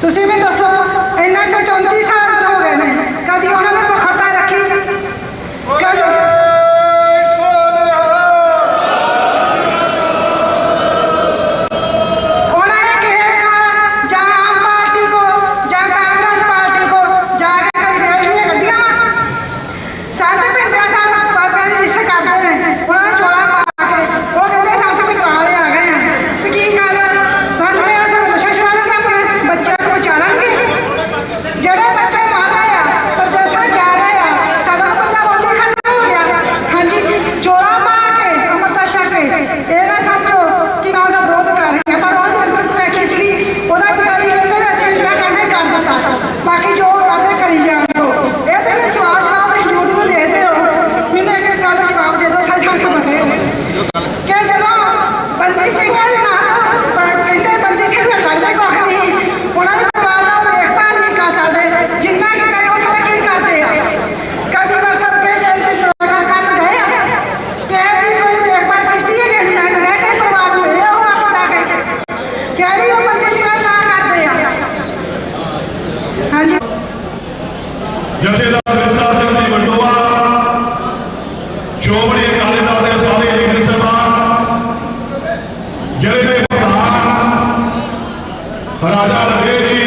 ਤੁਸੀਂ ਵੀ ਦੱਸੋ era ਵਿਰਸਾ ਸਿੰਘ ਜੀ ਵੰਡੋਆ। ਸ਼੍ਰੋਮਣੀ ਅਕਾਲੀ ਦਲ ਦੇ ਸਾਰੇ ਲੀਡਰ ਸਾਹਿਬਾਨ ਜ਼ਿਲ੍ਹੇ ਦੇ ਪ੍ਰਧਾਨ, ਰਾਜਾ ਲੱਗੇ ਜੀ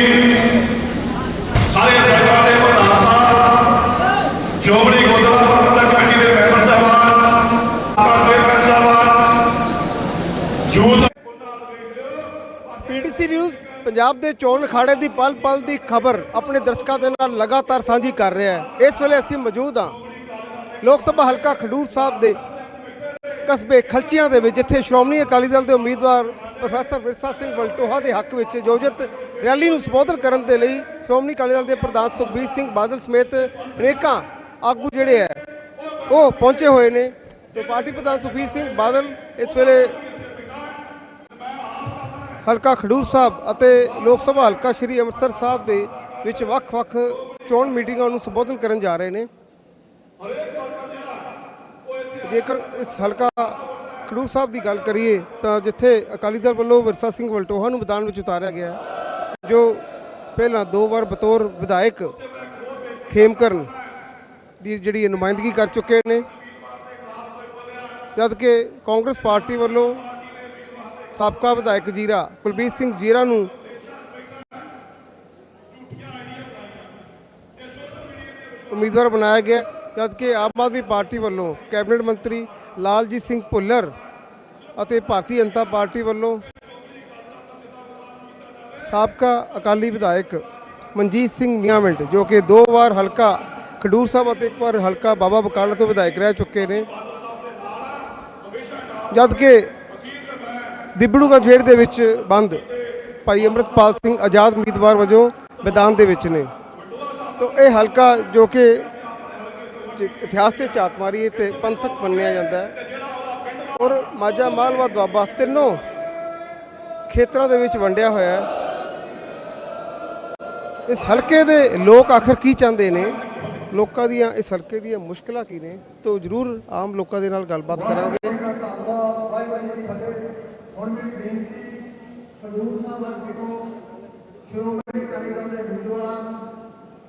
ਸਾਰੇ ਸਰਕਾਰ ਦੇ ਪ੍ਰਧਾਨ ਸਾਹਿਬ ਸ਼੍ਰੋਮਣੀ ਗੁਰਦੁਆਰਾ ਪ੍ਰਬੰਧਕ ਕਮੇਟੀ ਦੇ ਮੈਂਬਰ ਸਾਹਿਬਾਨ ਕਾਰਪੋਰੇਟਰ ਸਾਹਿਬਾਨ ਜੂਥ ਪੀਟੀਸੀ ਨਿਊਜ਼ ਪੰਜਾਬ ਦੇ ਚੋਣ ਅਖਾੜੇ ਦੀ ਪਲ ਪਲ ਦੀ ਖਬਰ ਆਪਣੇ ਦਰਸ਼ਕਾਂ ਦੇ ਨਾਲ ਲਗਾਤਾਰ ਸਾਂਝੀ ਕਰ ਰਿਹਾ ਹੈ। ਇਸ ਵੇਲੇ ਅਸੀਂ ਮੌਜੂਦ ਹਾਂ ਲੋਕ ਸਭਾ ਹਲਕਾ ਖਡੂਰ ਸਾਹਿਬ ਦੇ ਕਸਬੇ ਖਲਚੀਆਂ ਦੇ ਵਿੱਚ, ਜਿੱਥੇ ਸ਼੍ਰੋਮਣੀ ਅਕਾਲੀ ਦਲ ਦੇ ਉਮੀਦਵਾਰ ਪ੍ਰੋਫੈਸਰ ਵਿਰਸਾ ਸਿੰਘ ਵਲਟੋਹਾ ਦੇ ਹੱਕ ਵਿੱਚ ਆਯੋਜਿਤ ਰੈਲੀ ਨੂੰ ਸੰਬੋਧਨ ਕਰਨ ਦੇ ਲਈ ਸ਼੍ਰੋਮਣੀ ਅਕਾਲੀ ਦਲ ਦੇ ਪ੍ਰਧਾਨ ਸੁਖਬੀਰ ਸਿੰਘ ਬਾਦਲ ਸਮੇਤ ਅਨੇਕਾਂ ਆਗੂ ਜਿਹੜੇ ਹੈ, ਉਹ ਪਹੁੰਚੇ ਹੋਏ ਨੇ। ਤੇ ਪਾਰਟੀ ਪ੍ਰਧਾਨ ਸੁਖਬੀਰ ਸਿੰਘ ਬਾਦਲ ਇਸ ਵੇਲੇ ਹਲਕਾ ਖਡੂਰ ਸਾਹਿਬ ਅਤੇ ਲੋਕ ਸਭਾ ਹਲਕਾ ਸ਼੍ਰੀ ਅੰਮ੍ਰਿਤਸਰ ਸਾਹਿਬ ਦੇ ਵਿੱਚ ਵੱਖ-ਵੱਖ ਚੋਣ ਮੀਟਿੰਗਾਂ ਨੂੰ ਸੰਬੋਧਨ ਕਰਨ ਜਾ ਰਹੇ ਨੇ। ਜੇਕਰ ਇਸ ਹਲਕਾ ਖਡੂਰ ਸਾਹਿਬ ਦੀ ਗੱਲ ਕਰੀਏ ਤਾਂ ਜਿੱਥੇ ਅਕਾਲੀ ਦਲ ਵੱਲੋਂ ਵਿਰਸਾ ਸਿੰਘ ਵਲਟੋਹਾ ਨੂੰ ਮੈਦਾਨ ਵਿੱਚ ਉਤਾਰਿਆ ਗਿਆ ਜੋ ਪਹਿਲਾਂ ਦੋ ਵਾਰ ਬਤੌਰ ਵਿਧਾਇਕ ਖੇਮਕਰਨ ਦੀ ਜਿਹੜੀ ਨੁਮਾਇੰਦਗੀ ਕਰ ਚੁੱਕੇ ਨੇ, ਜਦ ਕਿ ਕਾਂਗਰਸ ਪਾਰਟੀ ਵੱਲੋਂ ਸਾਬਕਾ ਵਿਧਾਇਕ ਜੀਰਾ ਕੁਲਬੀਰ ਸਿੰਘ ਜੀਰਾ ਨੂੰ ਉਮੀਦਵਾਰ ਬਣਾਇਆ ਗਿਆ, ਜਦਕਿ ਆਮ ਆਦਮੀ ਪਾਰਟੀ ਵੱਲੋਂ ਕੈਬਨਿਟ ਮੰਤਰੀ ਲਾਲਜੀਤ ਸਿੰਘ ਭੁੱਲਰ ਅਤੇ ਭਾਰਤੀ ਜਨਤਾ ਪਾਰਟੀ ਵੱਲੋਂ ਸਾਬਕਾ ਅਕਾਲੀ ਵਿਧਾਇਕ ਮਨਜੀਤ ਸਿੰਘ ਮੀਆਂਵਿੰਡ, ਜੋ ਕਿ ਦੋ ਵਾਰ ਹਲਕਾ ਖਡੂਰ ਸਾਹਿਬ ਅਤੇ ਇੱਕ ਵਾਰ ਹਲਕਾ ਬਾਬਾ ਬਕਾਲਾ ਤੋਂ ਵਿਧਾਇਕ ਰਹਿ ਚੁੱਕੇ ਨੇ, ਜਦਕਿ ਦਿਬੜੂਗੰਜ ਜੇਲ੍ਹ ਦੇ ਵਿੱਚ ਬੰਦ। ਭਾਈ ਅੰਮ੍ਰਿਤਪਾਲ ਸਿੰਘ ਆਜ਼ਾਦ ਉਮੀਦਵਾਰ ਵਜੋਂ ਮੈਦਾਨ ਦੇ ਵਿੱਚ ਨੇ। ਤੋਂ ਇਹ ਹਲਕਾ ਜੋ ਕਿ ਇਤਿਹਾਸ ਤੇ ਝਾਤ ਮਾਰੀ ਤੇ ਪੰਥਕ ਮੰਨਿਆ ਜਾਂਦਾ ਹੈ। ਔਰ ਮਾਝਾ ਮਾਲਵਾ ਦੁਆਬਾ ਤਿੰਨੋਂ ਖੇਤਰਾਂ ਦੇ ਵਿੱਚ ਵੰਡਿਆ ਹੋਇਆ ਹੈ। ਇਸ ਹਲਕੇ ਦੇ ਲੋਕ ਆਖਰ ਕੀ ਚਾਹੁੰਦੇ ਨੇ? ਲੋਕਾਂ ਦੀਆਂ, ਇਸ ਹਲਕੇ ਦੀਆਂ ਮੁਸ਼ਕਲਾਂ ਕੀ ਨੇ? ਤੋਂ ਜ਼ਰੂਰ ਆਮ ਲੋਕਾਂ ਦੇ ਨਾਲ ਗੱਲਬਾਤ ਕਰਾਂਗੇ। ਹੁਣ ਵੀ ਬੇਨਤੀ ਖਡੂਰ ਸਾਹਿਬ ਹਲਕੇ ਤੋਂ ਸ਼੍ਰੋਮਣੀ ਅਕਾਲੀ ਦਲ ਦੇ ਉਮੀਦਵਾਰ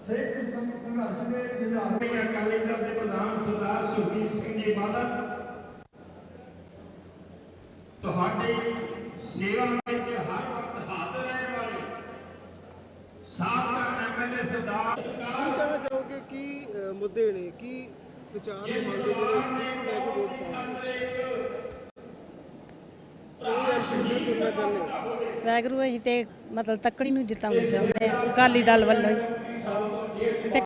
ਸਿੱਖ ਸੰਘ ਸੰਘਰਸ਼ ਦੇ ਜੁਝਾਰ ਅਕਾਲੀ ਦਲ ਦੇ ਪ੍ਰਧਾਨ ਸਰਦਾਰ ਸੁਖਬੀਰ ਸਿੰਘ ਜੀ ਬਾਦਲ ਤੁਹਾਡੀ ਸੇਵਾ ਵਿੱਚ ਹਰ ਵਕਤ ਹਾਜ਼ਰ ਰਹਿਣ ਵਾਲੇ ਸਾਬਕਾ ਐਮਐਲਏ ਸਰਦਾਰ ਕੀ ਕਹਿਣਾ ਚਾਹੋਗੇ? ਕੀ ਮੁੱਦੇ ਨੇ? ਕੀ ਵਿਚਾਰ ਨੇ? ਮੰਨਦੇ ਨੇ ਨੂੰ ਲੈ ਕੇ ਵੋਟ ਪਾਉਂਗੇ ਉਹ ਚੁਣਨਾ ਚਾਹੁੰਦੇ ਹੋ ਵੈਗਰੂ ਅਸੀਂ ਤੇ ਮਤਲਬ ਤੱਕੜੀ ਨੂੰ ਜਿਤਾਉਣਾ ਚਾਹੁੰਦੇ ਆ, ਅਕਾਲੀ ਦਲ ਵੱਲੋਂ ਹੀ। ਤੇ